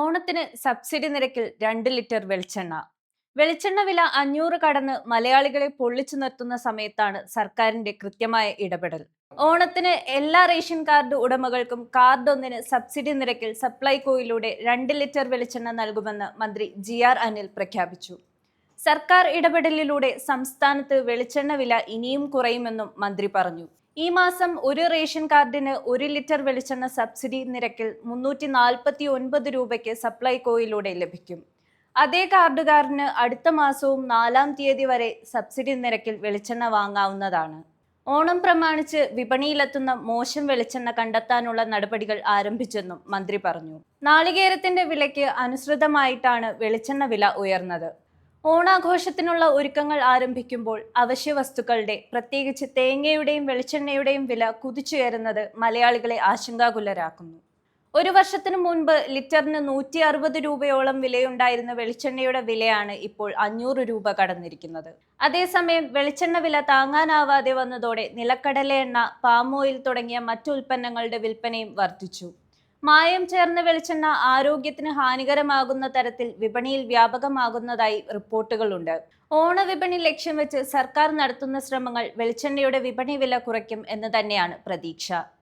ഓണത്തിന് സബ്സിഡി നിരക്കിൽ രണ്ട് ലിറ്റർ വെളിച്ചെണ്ണ. വെളിച്ചെണ്ണ വില അഞ്ഞൂറ് കടന്ന് മലയാളികളെ പൊള്ളിച്ചു നിർത്തുന്ന സമയത്താണ് സർക്കാരിന്റെ കൃത്യമായ ഇടപെടൽ. ഓണത്തിന് എല്ലാ റേഷൻ കാർഡ് ഉടമകൾക്കും കാർഡ് ഒന്നിന് സബ്സിഡി നിരക്കിൽ സപ്ലൈകോയിലൂടെ രണ്ട് ലിറ്റർ വെളിച്ചെണ്ണ നൽകുമെന്ന് മന്ത്രി ജി ആർ അനിൽ പ്രഖ്യാപിച്ചു. സർക്കാർ ഇടപെടലിലൂടെ സംസ്ഥാനത്ത് വെളിച്ചെണ്ണ വില ഇനിയും കുറയുമെന്നും മന്ത്രി പറഞ്ഞു. ഈ മാസം ഒരു റേഷൻ കാർഡിന് ഒരു ലിറ്റർ വെളിച്ചെണ്ണ സബ്സിഡി നിരക്കിൽ മുന്നൂറ്റി നാൽപ്പത്തി ഒൻപത് രൂപയ്ക്ക് സപ്ലൈകോയിലൂടെ ലഭിക്കും. അതേ കാർഡുകാരന് അടുത്ത മാസവും നാലാം തീയതി വരെ സബ്സിഡി നിരക്കിൽ വെളിച്ചെണ്ണ വാങ്ങാവുന്നതാണ്. ഓണം പ്രമാണിച്ച് വിപണിയിലെത്തുന്ന മോശം വെളിച്ചെണ്ണ കണ്ടെത്താനുള്ള നടപടികൾ ആരംഭിച്ചെന്നും മന്ത്രി പറഞ്ഞു. നാളികേരത്തിന്റെ വിലയ്ക്ക് അനുസൃതമായിട്ടാണ് വെളിച്ചെണ്ണ വില ഉയർന്നത്. ഓണാഘോഷത്തിനുള്ള ഒരുക്കങ്ങൾ ആരംഭിക്കുമ്പോൾ അവശ്യ വസ്തുക്കളുടെ പ്രത്യേകിച്ച് തേങ്ങയുടെയും വെളിച്ചെണ്ണയുടെയും വില കുതിച്ചുയരുന്നത് മലയാളികളെ ആശങ്കാകുലരാക്കുന്നു. ഒരു വർഷത്തിനു മുൻപ് ലിറ്ററിന് നൂറ്റി അറുപത് രൂപയോളം വിലയുണ്ടായിരുന്ന വെളിച്ചെണ്ണയുടെ വിലയാണ് ഇപ്പോൾ അഞ്ഞൂറ് രൂപ കടന്നിരിക്കുന്നത്. അതേസമയം വെളിച്ചെണ്ണ വില താങ്ങാനാവാതെ വന്നതോടെ നിലക്കടല എണ്ണ തുടങ്ങിയ മറ്റു ഉൽപ്പന്നങ്ങളുടെ വിൽപ്പനയും വർദ്ധിച്ചു. മായം ചേർന്ന വെളിച്ചെണ്ണ ആരോഗ്യത്തിന് ഹാനികരമാകുന്ന തരത്തിൽ വിപണിയിൽ വ്യാപകമാകുന്നതായി റിപ്പോർട്ടുകളുണ്ട്. ഓണവിപണി ലക്ഷ്യം വെച്ച് സർക്കാർ നടത്തുന്ന ശ്രമങ്ങൾ വെളിച്ചെണ്ണയുടെ വിപണി വില കുറയ്ക്കും എന്ന് തന്നെയാണ് പ്രതീക്ഷ.